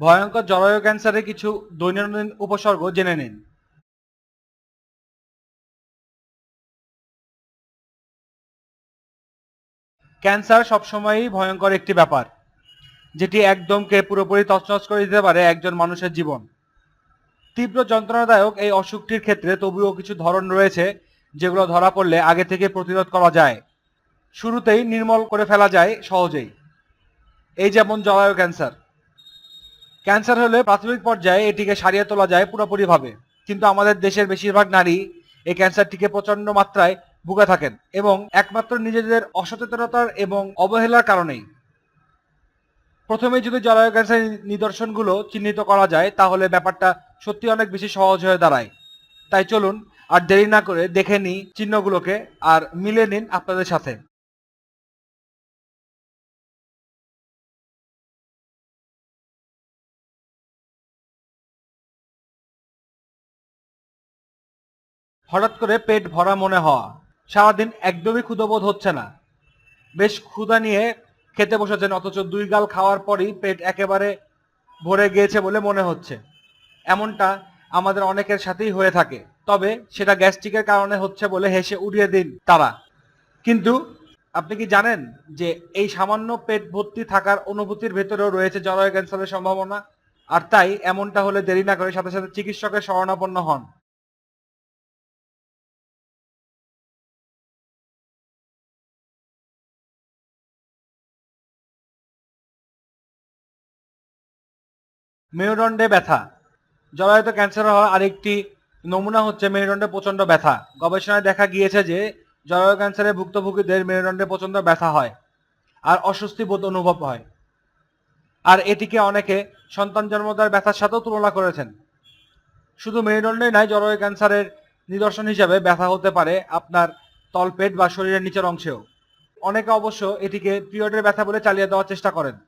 ভয়ঙ্কর জরায়ু ক্যান্সারের কিছু দৈনন্দিন উপসর্গ জেনে নিন। ক্যান্সার সবসময়ই ভয়ঙ্কর একটি ব্যাপার, যেটি একদমকে পুরোপুরি তছনছ করে দিতে পারে একজন মানুষের জীবন। তীব্র যন্ত্রণাদায়ক এই অসুখটির ক্ষেত্রে তবুও কিছু ধরন রয়েছে, যেগুলো ধরা পড়লে আগে থেকে প্রতিরোধ করা যায়। শুরুতেই নির্মল করে ফেলা যায় সহজেই। এই যেমন জরায়ু ক্যান্সার ক্যান্সার হলে প্রাথমিক পর্যায়ে এটিকে সারিয়ে তোলা যায় পুরোপুরিভাবে। কিন্তু আমাদের দেশের বেশিরভাগ নারী এই ক্যান্সারটিকে প্রচণ্ড মাত্রায় ভুগে থাকেন এবং একমাত্র নিজেদের অসচেতনতার এবং অবহেলার কারণেই। প্রথমে যদি জরায়ু ক্যান্সারের নিদর্শনগুলো চিহ্নিত করা যায়, তাহলে ব্যাপারটা সত্যি অনেক বেশি সহজ হয়ে দাঁড়ায়। তাই চলুন আর দেরি না করে দেখে নিই চিহ্নগুলোকে আর মিলে নিন আপনাদের সাথে। হঠাৎ করে পেট ভরা মনে হওয়া। সারাদিন একদমই ক্ষুধবোধ হচ্ছে না। বেশ ক্ষুধা নিয়ে খেতে বসেছেন, অথচ দুই গাল খাওয়ার পরই পেট একেবারে ভরে গিয়েছে বলে মনে হচ্ছে। এমনটা আমাদের অনেকের সাথেই হয়ে থাকে। তবে সেটা গ্যাস্ট্রিকের কারণে হচ্ছে বলে হেসে উড়িয়ে দিন তারা। কিন্তু আপনি কি জানেন যে এই সামান্য পেট ভর্তি থাকার অনুভূতির ভেতরেও রয়েছে জরায়ু ক্যান্সারের সম্ভাবনা? আর তাই এমনটা হলে দেরি না করে সাথে সাথে চিকিৎসকের শরণাপন্ন হন। মেরুদণ্ডে ব্যথা। জরায়ুতে ক্যান্সার হওয়ার আরেকটি নমুনা হচ্ছে মেরুদণ্ডে প্রচণ্ড ব্যথা। গবেষণায় দেখা গিয়েছে যে, জরায়ু ক্যান্সারে ভুক্তভোগীদের মেরুদণ্ডে প্রচণ্ড ব্যথা হয় আর অস্বস্তি বোধ অনুভব হয়। আর এটিকে অনেকে সন্তান জন্মদার ব্যথার সাথেও তুলনা করেছেন। শুধু মেরুদণ্ডেই নয়, জরায়ু ক্যান্সারের নিদর্শন হিসাবে ব্যথা হতে পারে আপনার তলপেট বা শরীরের নিচের অংশেও। অনেকে অবশ্য এটিকে পিরিয়ডের ব্যথা বলে চালিয়ে দেওয়ার চেষ্টা করেন।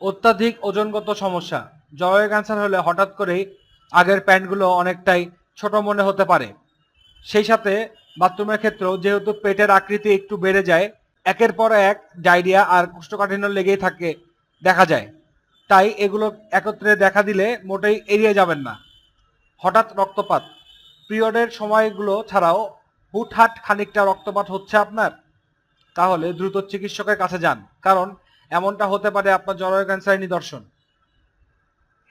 অত্যাধিক ওজনগত সমস্যা। জরায়ু ক্যান্সার হলে হঠাৎ করেই আগের প্যান্টগুলো অনেকটাই ছোট মনে হতে পারে। সেই সাথে বাথরুমের ক্ষেত্রেও যেহেতু পেটের আকৃতি একটু বেড়ে যায়, একের পর এক ডায়রিয়া আর কোষ্ঠকাঠিন্য লেগেই থাকে দেখা যায়। তাই এগুলো একত্রে দেখা দিলে মোটেই এড়িয়ে যাবেন না। হঠাৎ রক্তপাত। পিরিয়ডের সময়গুলো ছাড়াও হুটহাট খানিকটা রক্তপাত হচ্ছে আপনার। তাহলে দ্রুত চিকিৎসকের কাছে যান, কারণ এমনটা হতে পারে আপনার জরায়ু ক্যান্সারের নিদর্শন।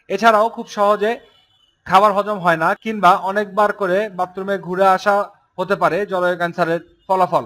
এছাড়াও খুব সহজে খাবার হজম হয় না, কিংবা অনেকবার করে বাথরুমে ঘুরে আসা হতে পারে জরায়ু ক্যান্সারের ফলাফল।